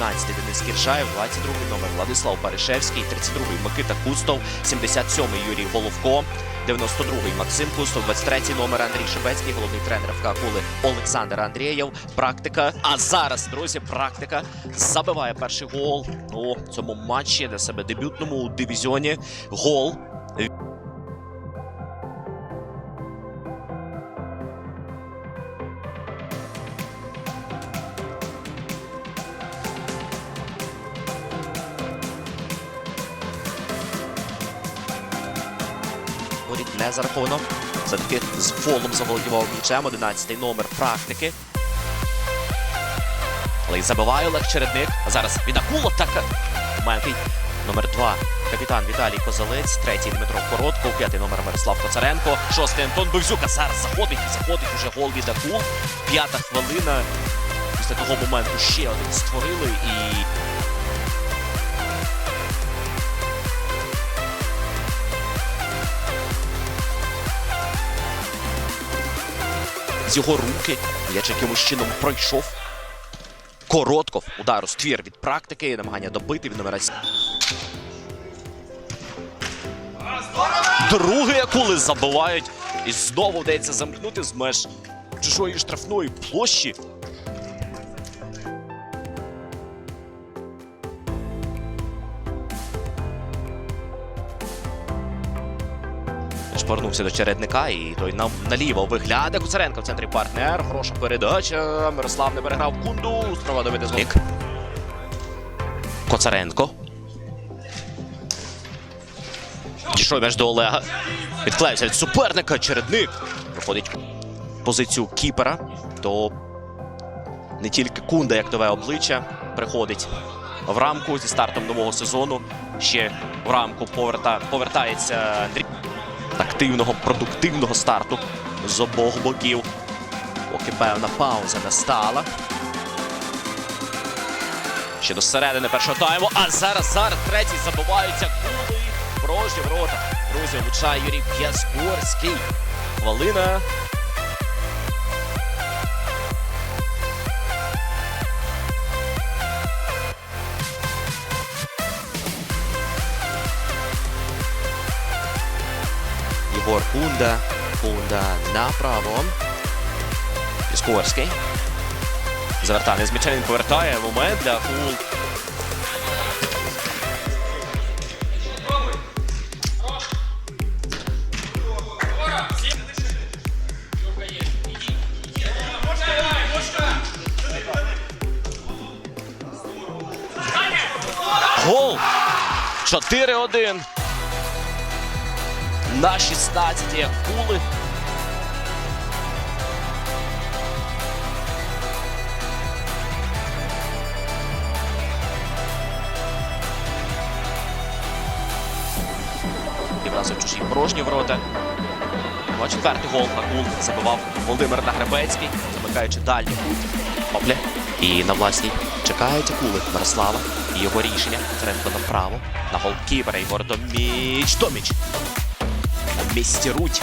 11-й Денис Кіршаєв, 22-й номер Владислав Баришевський, 32-й Микита Кустов, 77-й Юрій Головко, 92-й Максим Кустов, 23-й номер Андрій Шебецький, головний тренер ФК Кули Олександр Андрієв. Практика. А зараз, друзі, практика забиває перший гол у цьому матчі для себе дебютному у дивізіоні. Гол Воріт не зараховано. Все-таки з фолом заволодівав м'ячем. 11-й номер практики. Але й забиває Олег Чередник. А зараз від Акулов так. Маленький номер 2. Капітан Віталій Козалець, третій Дмитро Коротко, п'ятий номер Мирослав Коцаренко, шостий Антон Бивзюк. А зараз заходить, заходить уже гол від Акул. П'ята хвилина. Після того моменту ще один створили і з його руки. М'яч якимось чином пройшов. Коротков. Удар у ствір від практики. Намагання добити від номера. Другий акули забивають. І знову вдається замкнути з меж чужої штрафної площі. Шпарнувся до чередника, і той нам наліво виглядає. Куцаренко в центрі партнер. Хороша передача. Мирослав не переграв кунду. Справа доведе злик. Коцаренко. Дійшов між до Олега. Відклеївся від суперника. Чередник. Проходить позицію кіпера. То не тільки кунда, як нове обличчя, приходить в рамку зі стартом нового сезону. Ще в рамку поверта... повертається Андрій активного, продуктивного старту з обох боків. Поки певна пауза настала. Ще до середини першого тайму. А зараз, зараз третій забиваються кули. Порожні ворота. Друзі, влучає Юрій П'яскорський. Хвилина. Єгор Кунда. Кунда направо. Піскорський. Завертання з він повертає. Момент для Кул. Гол! 4-1 на 16 Кули. Відразу в чужі порожні ворота. Ну, а четвертий гол Акул забивав Володимир Нагребецький, замикаючи дальній кут. Опля. І на власній чекають Акули Мирослава. І його рішення. Тренко направо. На голкіпера Ігор Доміч. Доміч. Місці Руть.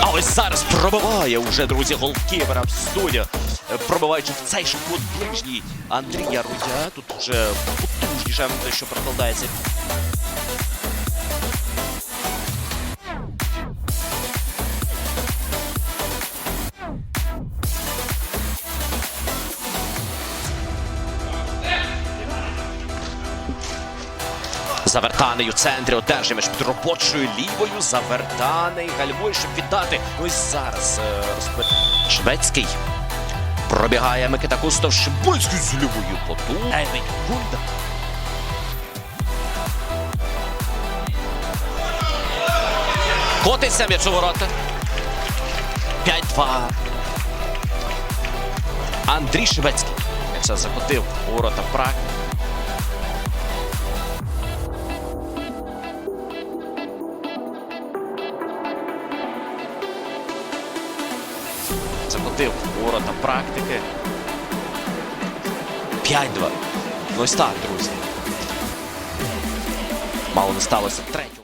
А ось зараз пробиває уже, друзі, голкіпера в студію. Пробиваючи в цей же ближній Андрія Рудя. Тут вже потужніше що прокладається. Завертаний у центрі одержує між під робочою лівою. Завертаний гальмує, щоб віддати. Ось зараз е, розпи... Шведський. Пробігає Микита Кустов. Шибульський з лівою поту. Евень Гунда. Котиться м'яч у ворота. 5-2. Андрій Шведський. М'яча закотив у ворота Праг. Закотив мотив ворота практики. 5-2. Ну ось так, друзі. Мало не сталося третього.